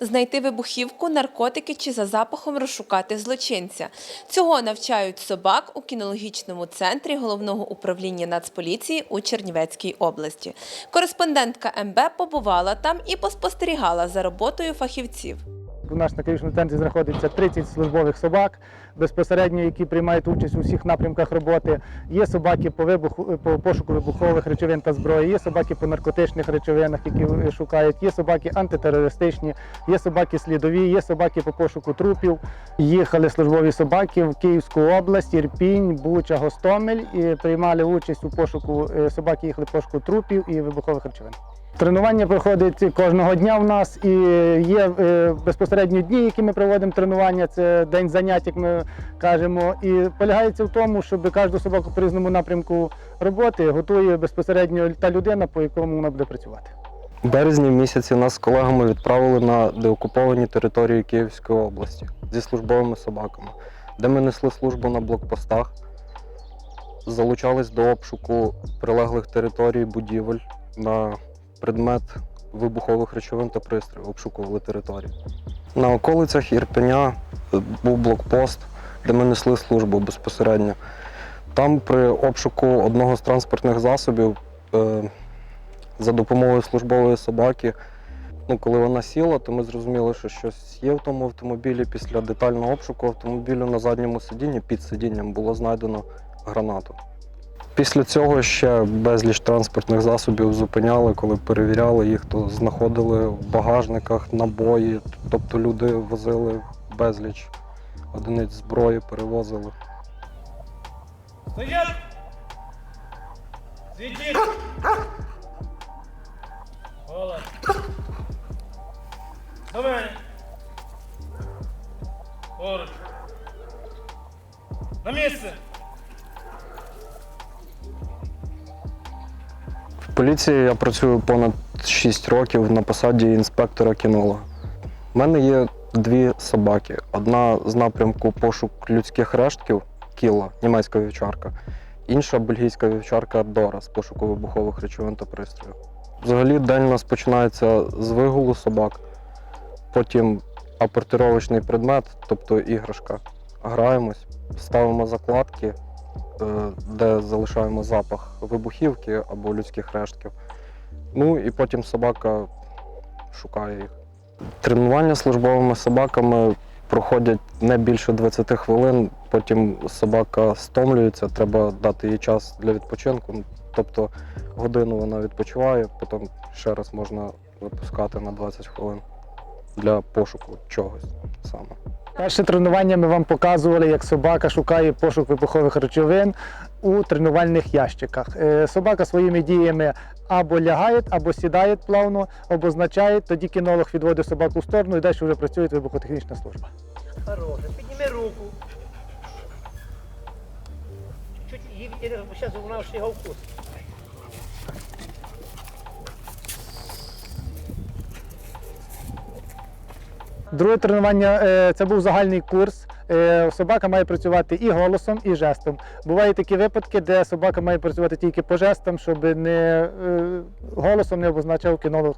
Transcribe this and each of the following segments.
знайти вибухівку, наркотики чи за запахом розшукати злочинця. Цього навчають собак у кінологічному центрі головного управління Нацполіції у Чернівецькій області. Кореспондентка МБ побувала там і поспостерігала за роботою фахівців. У нас на клінічному центрі знаходиться 30 службових собак, безпосередньо, які приймають участь у всіх напрямках роботи. Є собаки по вибуху по пошуку вибухових речовин та зброї, є собаки по наркотичних речовинах, які шукають, є собаки антитерористичні, є собаки слідові, є собаки по пошуку трупів. Їхали службові собаки в Київську область, Ірпінь, Буча, Гостомель і приймали участь у пошуку е, собаки, їхали пошуку трупів і вибухових речовин. Тренування проходить кожного дня в нас і є е, безпосередньо дні, які ми проводимо тренування. Це день занять, як ми кажемо. І полягається в тому, щоб кожну собаку по різному напрямку роботи готує безпосередньо та людина, по якому вона буде працювати. У березні місяці нас з колегами відправили на деокуповані території Київської області зі службовими собаками, де ми несли службу на блокпостах, залучались до обшуку прилеглих територій будівель на предмет вибухових речовин та пристроїв, обшукували території. На околицях Ірпеня е, був блокпост, де ми несли службу безпосередньо. Там при обшуку одного з транспортних засобів е, за допомогою службової собаки. Ну, коли вона сіла, то ми зрозуміли, що щось є в тому автомобілі. Після детального обшуку автомобілю на задньому сидінні під сидінням було знайдено гранату. Після цього ще безліч транспортних засобів зупиняли, коли перевіряли їх, то знаходили в багажниках набої, тобто люди возили безліч одиниць зброї, перевозили. Стоять! Світіть! Голос! До мене! Поруч! На місце! Поліції я працюю понад 6 років на посаді інспектора кінолога. У мене є дві собаки. Одна з напрямку пошук людських рештків кіла, німецька вівчарка, інша бельгійська вівчарка Дора з пошуку вибухових речовин та пристроїв. Взагалі день у нас починається з вигулу собак, потім апортировочний предмет, тобто іграшка. Граємось, ставимо закладки, де залишаємо запах вибухівки або людських рештків. Ну і потім собака шукає їх. Тренування службовими собаками проходять не більше 20 хвилин, потім собака стомлюється, треба дати їй час для відпочинку. Тобто годину вона відпочиває, потім ще раз можна випускати на 20 хвилин для пошуку чогось саме. Перше тренування ми вам показували, як собака шукає пошук вибухових речовин у тренувальних ящиках. Е, Собака своїми діями або лягає, або сідає плавно, обозначає, тоді кінолог відводить собаку в сторону і далі вже працює вибухотехнічна служба. Хороше. Підніми руку. Чуть її зараз вона ще його вкус. Друге тренування е, це був загальний курс. Е, Собака має працювати і голосом, і жестом. Бувають такі випадки, де собака має працювати тільки по жестам, щоб не е, голосом не обозначав кінолог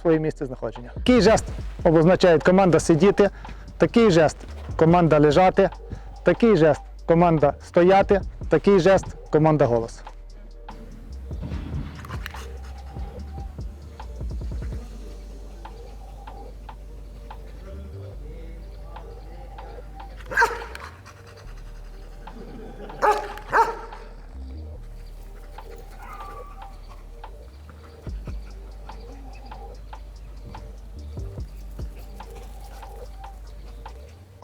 своє- місце знаходження. Такий жест обозначає команда сидіти, такий жест команда лежати, такий жест команда стояти, такий жест команда голос.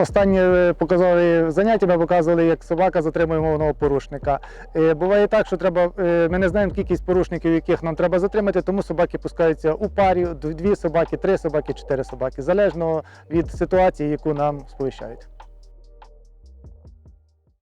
Останні показали заняття ми показували, як собака затримує мовного порушника. Е, Буває так, що треба, е, ми не знаємо кількість порушників, яких нам треба затримати, тому собаки пускаються у парі, дві собаки, три собаки, чотири собаки, залежно від ситуації, яку нам сповіщають.